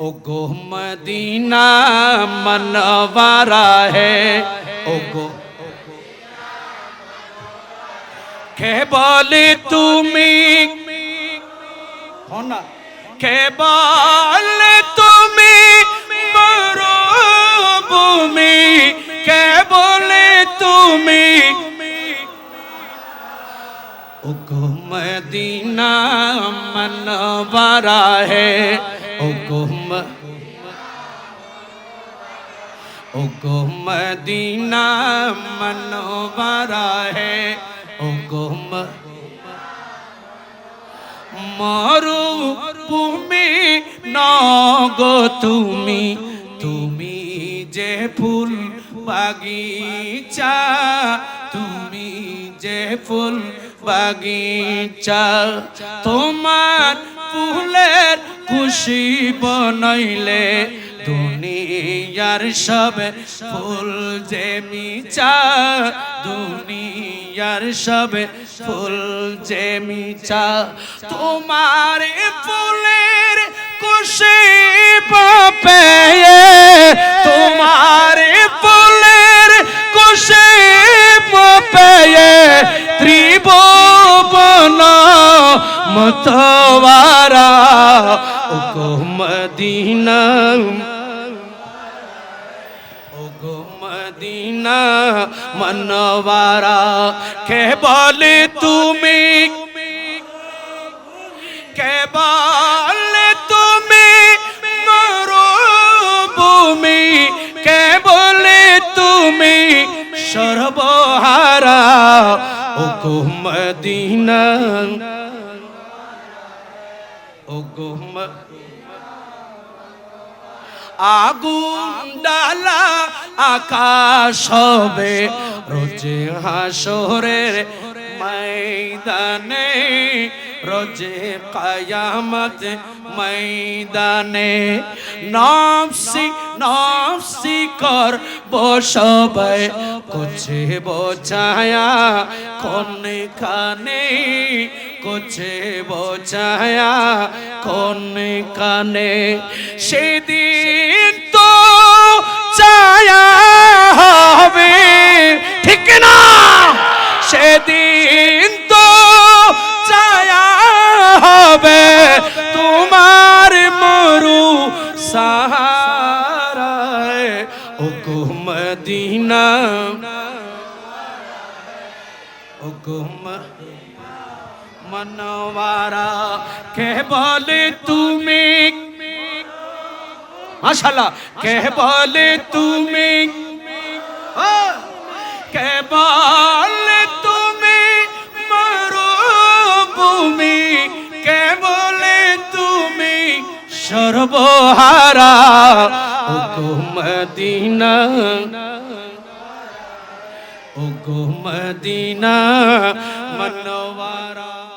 ओ गो Medina मनवारा है ओ गो কে বলে তুমি না কে বলে তুমি মরুভূমি কে বলে তুমি ओ गो मदीना मनवारा है ওগোম ওগো মদিনা মনোবরা হে ওগো মরু ভূমি নগো তুমি তুমি যে ফুল বাগিচা, তুমি যে ফুল বাগিচা, তোমার ফুলের খুশি বনাইলে দুনিয়ার সব ফুল যে মিচা দুনিয়ার সব ফুল যে মিচা তোমার ফুলের খুশি পেয়ে তোমার ফুলের খুশি পেয়ে ত্রিভুবন মতওয়ারা ও গো মদিনা ও গো মদিনা মনওয়ারা কে বলে তুমি কে বলে তুমি মরুভূমি কে বলে তুমি সর্বহারা ও গো মদিনা। ও আগুন ডালা আকাশ হবে রোজে হাসরের ময়দানে, রোজে কায়ামত ময়দানে নফসি নফসি কর বসবে কোছে বোঝায়া কোন খানে কোছে বোঝায়া কোন কানে সেদিন সাহারায় ও গো মদিনা। ও গো ম- মনওয়ারা, কে বলে তুমি? মাশাল্লাহ কে বলে তুমি? কে বলে তুমি মরুভূমি? কে বলে তুমি সর্বহারা? মদিনা। ও গো মদিনা মনওয়ারা।